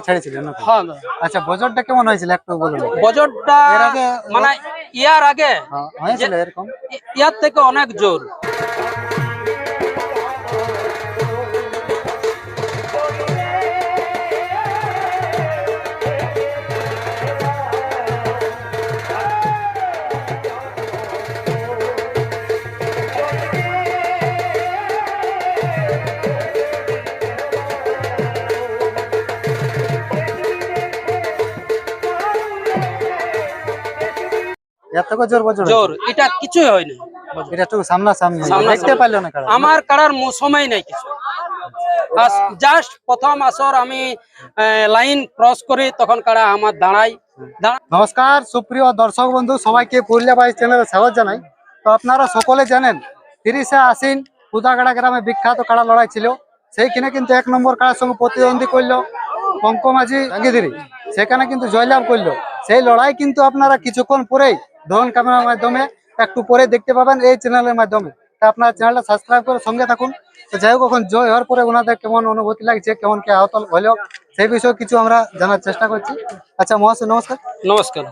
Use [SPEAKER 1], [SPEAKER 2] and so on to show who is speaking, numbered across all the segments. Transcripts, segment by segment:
[SPEAKER 1] ছেড়েছিলেন
[SPEAKER 2] হ্যাঁ
[SPEAKER 1] আচ্ছা বজরটা কেমন হয়েছিল? একটু বলুন।
[SPEAKER 2] বজরটা মানে ইয়ার আগে
[SPEAKER 1] হ্যাঁ, হয়েছিল এরকম?
[SPEAKER 2] ইয়ার থেকে অনেক জোর।
[SPEAKER 1] এত জোর বজর
[SPEAKER 2] জোর এটা কিছুই
[SPEAKER 1] এটা সামনা সামনি
[SPEAKER 2] সামনাসামনি।
[SPEAKER 1] দেখতে পারল না
[SPEAKER 2] আমার কারার সময় নাই কিছু। জাস্ট প্রথম আসর আমি লাইন ক্রস করি তখন কারা আমার দাঁড়াই দাঁড়া
[SPEAKER 1] নমস্কার সুপ্রিয় দর্শক বন্ধু সবাইকে পুরুলিয়া বাইশ চ্যানেলে স্বাগত জানাই। তো আপনারা সকলে জানেন তিরিশে আশ্বিন কুদাগাড়া গ্রামে বিখ্যাত কাড়া লড়াই ছিল। সেইখানে কিন্তু এক নম্বর কাড়ার সঙ্গে প্রতিদ্বন্দ্বী করল পঙ্কমাঝি সেখানে কিন্তু জয়লাভ করল। সেই লড়াই কিন্তু আপনারা কিছুক্ষণ পরেই ধরন ক্যামেরার মাধ্যমে একটু পরে দেখতে পাবেন এই চ্যানেলের মাধ্যমে। তা আপনার চ্যানেলটা সাবস্ক্রাইব করে সঙ্গে থাকুন। তো যাই হোক এখন জয় হওয়ার পরে ওনাদের কেমন অনুভূতি লাগছে কেমন কে আহত হলো সেই বিষয়ে কিছু আমরা জানার চেষ্টা করছি। আচ্ছা মহাশয় নমস্কার।
[SPEAKER 2] নমস্কার।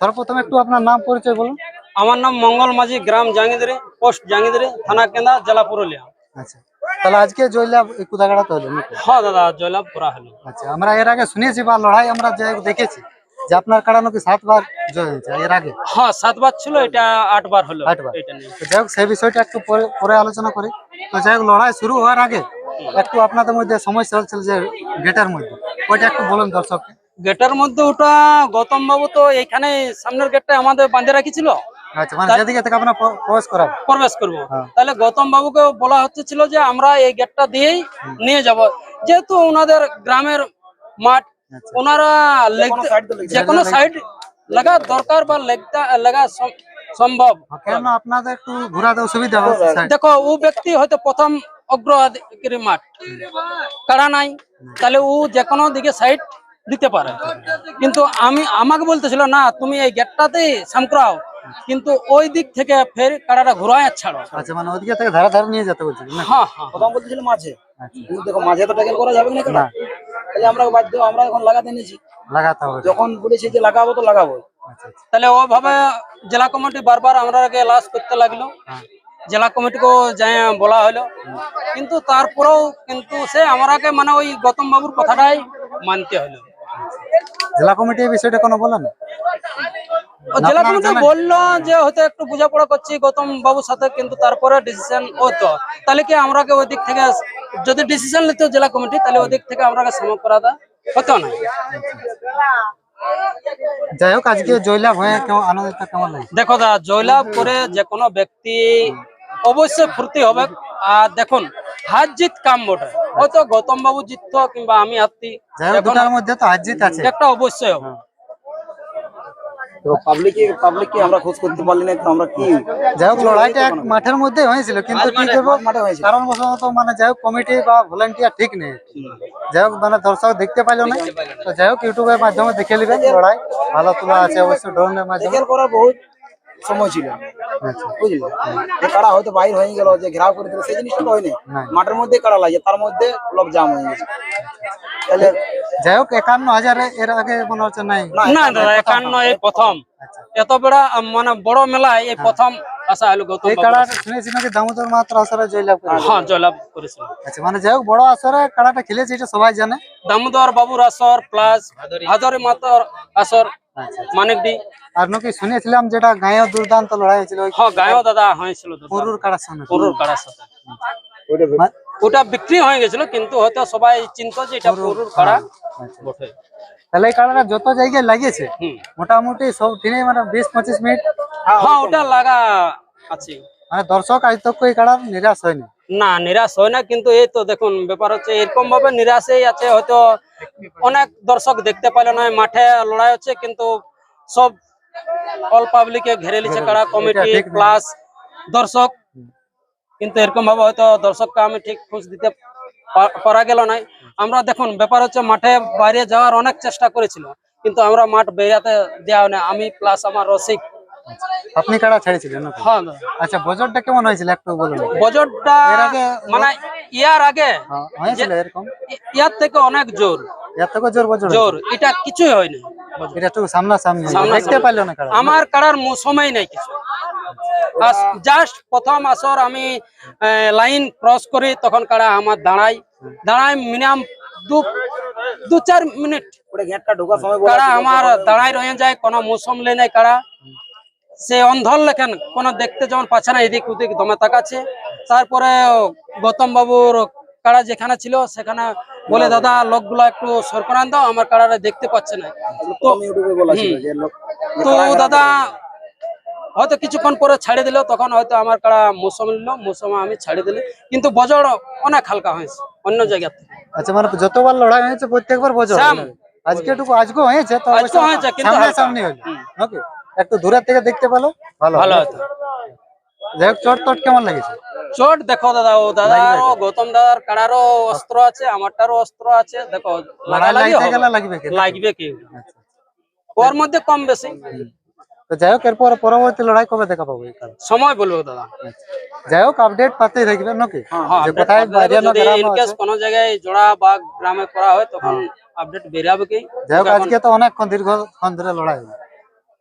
[SPEAKER 1] সর্বপ্রথম একটু আপনার নাম পরিচয় বলুন।
[SPEAKER 2] আমার নাম মঙ্গল মাঝি গ্রাম জাঙ্গিদরে পোস্ট জাঙ্গিদরে থানা কেন্দা জেলা পুরুলিয়া।
[SPEAKER 1] আচ্ছা তাহলে আজকে জয়লাভ কুদাগাড়াতে হলো
[SPEAKER 2] হ্যাঁ দাদা জয়লাভ করা হলো।
[SPEAKER 1] আচ্ছা আমরা এর আগে শুনেছি বা লড়াই আমরা যে দেখেছি। যে আপনার কাড়া নাকি সাতবার জয় হয়েছে? এর আগে?
[SPEAKER 2] হ্যাঁ সাতবার ছিল এটা আটবার হলো
[SPEAKER 1] আটবার। যাই হোক সেই বিষয়টা একটু পরে পরে আলোচনা করি। তো যাই হোক লড়াই শুরু হওয়ার আগে একটু আপনাদের মধ্যে সমস্যা হচ্ছিল যে গেটের মধ্যে। ওইটা একটু বলুন দর্শককে।
[SPEAKER 2] গেটের মধ্যে ওটা গৌতম বাবু তো এখানে সামনের গেটটা আমাদের বাঁধে রাখিছিল।
[SPEAKER 1] আচ্ছা মানে যেদিকে থেকে আপনার প্রবেশ
[SPEAKER 2] করব।
[SPEAKER 1] হ্যাঁ।
[SPEAKER 2] তাহলে গৌতম বাবুকে বলা হচ্ছে যে আমরা এই গেটটা দিয়েই নিয়ে যাব। যেহেতু ওনাদের গ্রামের মাঠ ওনারা যে কোনো সাইড লাগা দরকার বা লেগটা লাগা সম্ভব।
[SPEAKER 1] কেন আপনাদের একটু
[SPEAKER 2] দেখো ও ব্যক্তি হয়তো প্রথম অগ্রধিকারী মাঠ। কারা নাই? তাহলে ও যে কোনো দিকে সাইড দিতে পারে। কিন্তু আমি আমাকে বলতেছিল না তুমি এই গেটটাতে সামকরাও কিন্তু ওই দিক থেকে ফের কারাটা ঘুরায় ছাড়ো।
[SPEAKER 1] আচ্ছা মানে ওদিকে থেকে ধারে ধারে নিয়ে যেতে বলছি না?
[SPEAKER 2] হ্যাঁ হ্যাঁ
[SPEAKER 3] প্রথম বলতেছিল মাঝে।
[SPEAKER 1] আচ্ছা।
[SPEAKER 3] দেখো মাঝে তো ট্যাকেল করা যাবে না। তাহলে আমরা বাধ্য আমরা এখন লাগাতে নিয়েছি
[SPEAKER 1] লাগাতে হবে।
[SPEAKER 3] যখন বলেছি যে লাগাবো তো লাগাবো।
[SPEAKER 1] আচ্ছা আচ্ছা।
[SPEAKER 2] তাহলে ওভাবে জেলা কমিটি বারবার আমরা লাশ করতে লাগল।
[SPEAKER 1] হ্যাঁ।
[SPEAKER 2] জেলা কমিটিকেও বলা হলো। কিন্তু তারপরেও কিন্তু সে আমাকে মানে ওই গৌতম বাবুর কথাটাই মানতে হলো।
[SPEAKER 1] জেলা কমিটি এই বিষয়টা কোনো বলে না?
[SPEAKER 2] জেলা কমিটি বলল যে হয়তো একটু বোঝাপড়া করছি গৌতম বাবুর সাথে কিন্তু তারপরে ডিসিশন হতো তাহলে কি আমরাকে ওই দিক থেকে যদি ডিসিশন নিত জেলা কমিটি তাহলে ওদিক থেকে আমরাকে সম করা হতো না
[SPEAKER 1] যাই হোক আজকে জয়লাভ হয়ে কেমন আনন্দিত কেমন লাগে?
[SPEAKER 2] দেখো দা জয়লাভ করে যে কোনো ব্যক্তি অবশ্যই ফুর্তি হবে। আর দেখুন হাত জিত কাম বটে। হয়তো গৌতম বাবু জিততো কিংবা আমি
[SPEAKER 1] দুটার মধ্যে তো হার জিত আছে।
[SPEAKER 2] একটা অবশ্যই হবে।
[SPEAKER 3] তো পাবলিকে পাবলিককে আমরা খোঁজ করতে পারলি না তো আমরা কি
[SPEAKER 1] যাই হোক লড়াইটা এক মাঠের মধ্যে হয়েছিল কিন্তু কি করব? কারণ বশত মানে যাই হোক কমিটি বা ভলেন্টিয়ার ঠিক নেই। যাই হোক মানে দর্শক দেখতে পাইলো না। তো যাই হোক ইউটিউবের মাধ্যমে দেখে নেবেন লড়াই। ভালো তোলা আছে অবশ্যই ড্রোনের মাধ্যমে।
[SPEAKER 3] বহুত সময় ছিল।
[SPEAKER 1] আচ্ছা।
[SPEAKER 3] বুঝলি? যে হয়তো বাইর হয়ে গেল যে ঘেরাও করে দিল সেই জিনিসটা হয়নি। মাঠের মধ্যে কাড়া লাগে তার মধ্যে লোক জাম হয়ে গেছে।
[SPEAKER 1] যাই হোক একান্ন হাজারে এর আগে মনে হচ্ছে নাই।
[SPEAKER 2] না দাদা একান্ন। এই প্রথম।
[SPEAKER 1] আচ্ছা।
[SPEAKER 2] এত বড় মানে বড় মেলায় এই প্রথম আসা হলো গৌতম
[SPEAKER 1] এই
[SPEAKER 2] বাবুর।
[SPEAKER 1] শুনেছি নাকি দামোদর মাত্র আসরে জয়লাভ করে
[SPEAKER 2] হ্যাঁ জয়লাভ করেছিল।
[SPEAKER 1] আচ্ছা মানে যাই হোক বড় আসরে কাড়াটা খেলেছে এটা সবাই জানে।
[SPEAKER 2] দামোদর বাবুর আসর প্লাস ভাদরি মাতর আসর
[SPEAKER 1] আচ্ছা
[SPEAKER 2] মানিকডি
[SPEAKER 1] আর নাকি শুনেছিলাম যেটা গায়ে দুর্দান্ত লড়াই হয়েছিল?
[SPEAKER 2] হ্যাঁ গায়েও দাদা হয়েছিল দাদা।
[SPEAKER 1] পুরুর কাড়ার সঙ্গে
[SPEAKER 2] পুরুর কাড়ার সাথে।
[SPEAKER 3] ওইটা
[SPEAKER 1] মা-
[SPEAKER 2] ওটা বিক্রি হয়ে গেছিল কিন্তু হয়তো সবাই চিন্ত যে এটা পুরুর কাড়া
[SPEAKER 1] আচ্ছা।
[SPEAKER 2] বটে
[SPEAKER 1] তাহলে এই কাড়াটা যত জায়গায় লাগিয়েছে মোটামুটি সব দিনে মানে বিশ পঁচিশ মিনিট
[SPEAKER 2] হ্যাঁ ওটা লাগা আছে।
[SPEAKER 1] মানে দর্শক আজ তক এই কাড়ার নিরাশ হয়নি?
[SPEAKER 2] না নিরাশ হয় না কিন্তু এই তো দেখুন ব্যাপার হচ্ছে এরকম ভাবে নিরাশই আছে হয়তো অনেক দর্শক দেখতে পেল না মাঠে লড়াই হচ্ছে কিন্তু সব অল পাবলিকে ঘেরে লিছে কারা কমিটি। প্লাস দর্শক। কিন্তু এরকম ভাবে হয়তো দর্শককে আমি ঠিক খুঁজ দিতে পারা গেল নাই। আমরা দেখুন ব্যাপার হচ্ছে মাঠে বাইরে যাওয়ার অনেক চেষ্টা করেছিল কিন্তু আমরা মাঠ বেরাতে দেওয়া না আমি প্লাস আমার রসিক।
[SPEAKER 1] আপনি কাড়া ছেড়েছিলেন
[SPEAKER 2] হ্যাঁ
[SPEAKER 1] আচ্ছা বজরটা কেমন হয়েছিল একটু বলুন
[SPEAKER 2] বজরটা
[SPEAKER 1] এর আগে
[SPEAKER 2] মানে ইয়ার আগে
[SPEAKER 1] হ্যাঁ, হয়েছিল এরকম।
[SPEAKER 2] ইয়ার থেকে অনেক জোর।
[SPEAKER 1] এর থেকে জোর বজর
[SPEAKER 2] জোর। এটা কিছুই হয়নি।
[SPEAKER 1] এটা সামনাসামনি।
[SPEAKER 2] সামনাসামনি।
[SPEAKER 1] দেখতে পারল না কারা?
[SPEAKER 2] আমার কারার মৌসুমেই নাই কিছু। জাস্ট প্রথম আসর আমি লাইন ক্রস করি তখন কারা আমার দাঁড়াই দাঁড়াই মিনিমাম দু দু চার মিনিট
[SPEAKER 3] সময়
[SPEAKER 2] কারা আমার দাঁড়াই রয়ে যায় কোনো মৌসুম লে নাই কারা। সে অন্ধল লেখেন কোন দেখতে যেমন পাচ্ছে না এদিক ওদিক দমে তাকাচ্ছে। তারপরে গৌতম বাবুর কারা যেখানে ছিল সেখানে বলে দাদা লোকগুলা একটু সরকরান দাও আমার কারারে দেখতে পাচ্ছে না। তো দাদা হয়তো কিছুক্ষণ পরে ছাড়ে দিল তখন হয়তো আমার কারা মৌসুম নিল মৌসুমে আমি ছাড়ে দিলি। কিন্তু বজর অনেক হালকা হয়েছে অন্য জায়গা থেকে।
[SPEAKER 1] আচ্ছা মানে যতবার লড়াই হয়েছে প্রত্যেকবার বজর আজকে টুকু আজকেও হয়েছে তো
[SPEAKER 2] আজকে হয়েছে, কিন্তু।
[SPEAKER 1] সামনে হলো ওকে একটু দূরের থেকে দেখতে পেল ভালো
[SPEAKER 2] ভালো। হতো।
[SPEAKER 1] যাই হোক চট টট কেমন লেগেছে?
[SPEAKER 2] চোট দেখো দাদা ও দাদারও গৌতম দাদার কারারও অস্ত্র আছে আমারটারও অস্ত্র আছে দেখো
[SPEAKER 1] লাগবে কি
[SPEAKER 2] লাগবে কি?
[SPEAKER 1] আচ্ছা।
[SPEAKER 2] ওর মধ্যে কম বেশি।
[SPEAKER 1] তো যাই হোক এরপর পরবর্তী লড়াই কবে দেখা পাবো
[SPEAKER 2] সময় বলব দাদা।
[SPEAKER 1] যাই হোক আপডেট পাতেই থাকবে নাকি?
[SPEAKER 2] হ্যাঁ
[SPEAKER 1] যে কোথায়
[SPEAKER 2] কোনো জায়গায় জোড়া বা গ্রামে করা হয় তখন আপডেট বেরাবে কি?
[SPEAKER 1] যাই হোক আজকে তো অনেকক্ষণ দীর্ঘক্ষণ ধরে লড়াই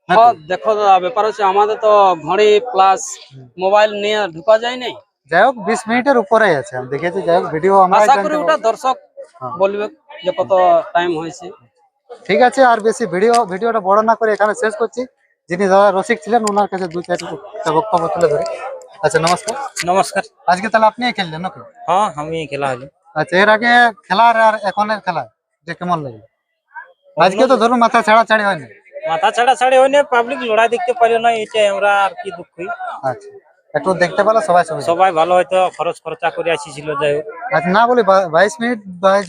[SPEAKER 2] হ্যাঁ, দেখো দাদা ব্যাপার হচ্ছে আমাদের তো ঘড়ি প্লাস মোবাইল নিয়ে ঢুকা যায় নাই
[SPEAKER 1] যাই হোক বিশ মিনিটের উপরেই আছে। আমি দেখেছি যাই হোক ভিডিও আমরা
[SPEAKER 2] আশা করি ওটা দর্শক
[SPEAKER 1] হ্যাঁ।
[SPEAKER 2] বলবে যে কত টাইম হয়েছে।
[SPEAKER 1] ঠিক আছে আর বেশি ভিডিও ভিডিওটা বড় না করে এখানে শেষ করছি। যিনি দাদা রসিক ছিলেন ওনার কাছে দু চারটি বক্তব্য তুলে ধরি। আচ্ছা নমস্কার।
[SPEAKER 4] নমস্কার।
[SPEAKER 1] আজকে তাহলে আপনি খেললেন নাকি?
[SPEAKER 4] হ্যাঁ আমি খেলা হলো
[SPEAKER 1] আচ্ছা এর আগে খেলার আর এখনের খেলা যে কেমন লাগে আজকে তো ধরুন মাথা ছাড়া ছাড়ি হয়নি।
[SPEAKER 4] মাথা ছাড়া ছাড়ে হয়নি পাবলিক লড়াই দেখতে পারল না এটাই আমরা আর কি দুঃখী।
[SPEAKER 1] আচ্ছা। একটু দেখতে পেল সবাই সবাই
[SPEAKER 4] সবাই ভালো হয়তো খরচ খরচা করে আসিছিল যাই হোক।
[SPEAKER 1] আচ্ছা না বলি বাইশ মিনিট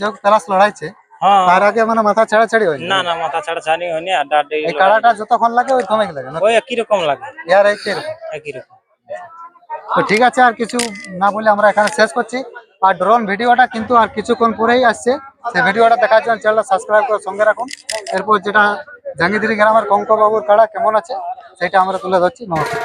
[SPEAKER 1] যখন ক্লাস লড়াইছে
[SPEAKER 4] হ্যাঁ।
[SPEAKER 1] তার আগে মানে মাথা ছাড়া ছাড়ি হয়নি।
[SPEAKER 4] না না মাথা ছাড়া ছাড়ি হয়নি আড্ডা আড্ডি
[SPEAKER 1] এই কাড়াটা যতক্ষণ লাগে ওই কমে লাগে
[SPEAKER 4] ওই একই রকম লাগে।
[SPEAKER 1] ইয়ার?
[SPEAKER 4] একই রকম।
[SPEAKER 1] তো ঠিক আছে আর কিছু না বলে আমরা এখানে শেষ করছি। আর ড্রোন ভিডিওটা কিন্তু আর কিছুক্ষণ পরেই আসছে। সেই ভিডিওটা দেখার জন্য চ্যানেলটা সাবস্ক্রাইব করে সঙ্গে রাখুন। এরপর যেটা জাঙ্গিদিরি গ্রামের কঙ্ক বাবুর কাড়া কেমন আছে সেটা আমরা তুলে ধরছি। নমস্কার।